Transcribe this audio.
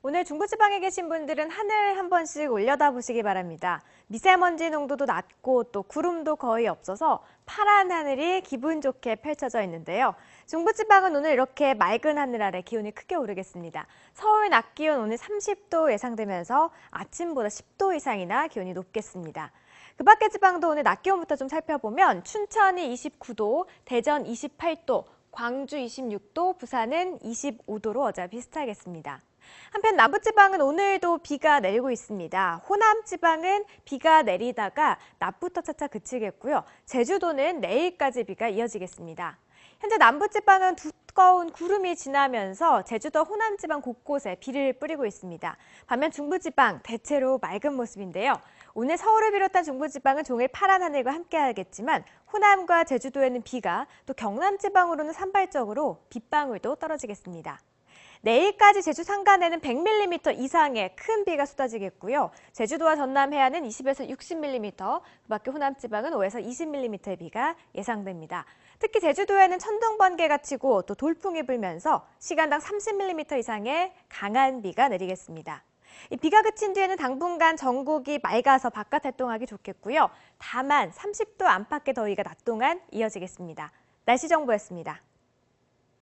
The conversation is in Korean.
오늘 중부지방에 계신 분들은 하늘 한 번씩 올려다 보시기 바랍니다. 미세먼지 농도도 낮고 또 구름도 거의 없어서 파란 하늘이 기분 좋게 펼쳐져 있는데요. 중부지방은 오늘 이렇게 맑은 하늘 아래 기온이 크게 오르겠습니다. 서울 낮 기온 오늘 30도 예상되면서 아침보다 10도 이상이나 기온이 높겠습니다. 그 밖의 지방도 오늘 낮 기온부터 좀 살펴보면 춘천이 29도, 대전 28도, 광주 26도, 부산은 25도로 어제와 비슷하겠습니다. 한편 남부지방은 오늘도 비가 내리고 있습니다. 호남지방은 비가 내리다가 낮부터 차차 그치겠고요. 제주도는 내일까지 비가 이어지겠습니다. 현재 남부지방은 두꺼운 구름이 지나면서 제주도 호남 지방 곳곳에 비를 뿌리고 있습니다. 반면 중부지방 대체로 맑은 모습인데요. 오늘 서울을 비롯한 중부지방은 종일 파란 하늘과 함께하겠지만 호남과 제주도에는 비가 또 경남지방으로는 산발적으로 빗방울도 떨어지겠습니다. 내일까지 제주 산간에는 100mm 이상의 큰 비가 쏟아지겠고요. 제주도와 전남 해안은 20에서 60mm, 그 밖에 호남 지방은 5에서 20mm의 비가 예상됩니다. 특히 제주도에는 천둥 번개가 치고 또 돌풍이 불면서 시간당 30mm 이상의 강한 비가 내리겠습니다. 이 비가 그친 뒤에는 당분간 전국이 맑아서 바깥 활동하기 좋겠고요. 다만 30도 안팎의 더위가 낮 동안 이어지겠습니다. 날씨 정보였습니다.